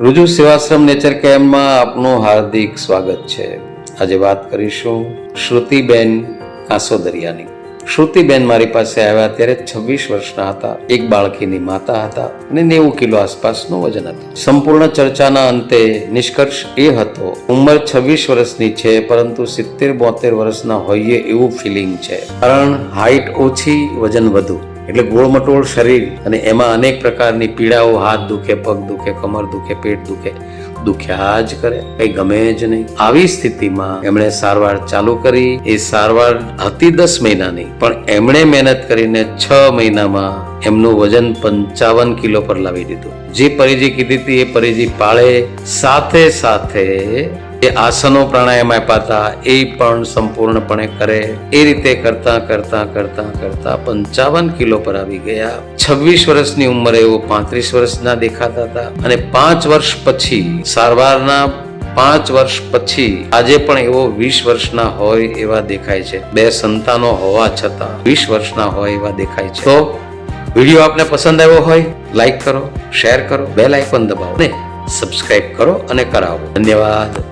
રુજુ સેવાશ્રમ nature કેમ્પમાં આપનું હાર્દિક સ્વાગત છે. આજે વાત કરીશું શ્રુતિબેન કાંસોદરિયાની. શ્રુતિબેન મારી પાસે આવ્યા ત્યારે છવ્વીસ વર્ષના હતા. એક બાળકીની માતા હતા અને નેવું કિલો આસપાસનું વજન હતું. સંપૂર્ણ ચર્ચાના અંતે નિષ્કર્ષ એ હતો, ઉંમર છવ્વીસ વર્ષની છે, પરંતુ સિત્તેર બોતેર વર્ષના હોઈએ એવું ફિલિંગ છે. કારણ હાઈટ ઓછી, વજન વધુ. એટલે ગોળમટોળ શરીર અને એમાં અનેક પ્રકારની પીડાઓ, હાથ દુખે, પગ દુખે, કમર દુખે, પેટ દુખે, દુખ્યા જ કરે, કઈ ગમે જ નહીં. આવી સ્થિતિમાં એમણે સારવાર ચાલુ કરી. એ સારવાર હતી દસ મહિનાની, પણ એમણે મહેનત કરીને છ મહિનામાં એમનું વજન પંચાવન કિલો પર લાવી દીધું. જે પરિજી કીધી હતી એ પરિજી પાળે. સાથે સાથે એ આસનો પ્રાણાયામ આપ્યા હતા. એ પણ સંપૂર્ણપણે કરે. એ રીતે કરતા કરતા કરતા કરતા પંચાવન કિલો પર આવી ગયા. છવ્વીસ વર્ષની ઉંમરે એવો પાંત્રીસ વર્ષના દેખાતા હતા. અને પાંચ વર્ષ પછી, સારવારના પાંચ વર્ષ પછી, આજે પણ એવો વીસ વર્ષના હોય એવા દેખાય છે. બે સંતાનો હોવા છતાં વીસ વર્ષના હોય એવા દેખાય છે. તો વીડિયો આપને પસંદ આવ્યો હોય, લાઈક કરો, શેર કરો, બેલ આઇકોન દબાવો ને સબસ્ક્રાઇબ કરો અને કરાવો. ધન્યવાદ.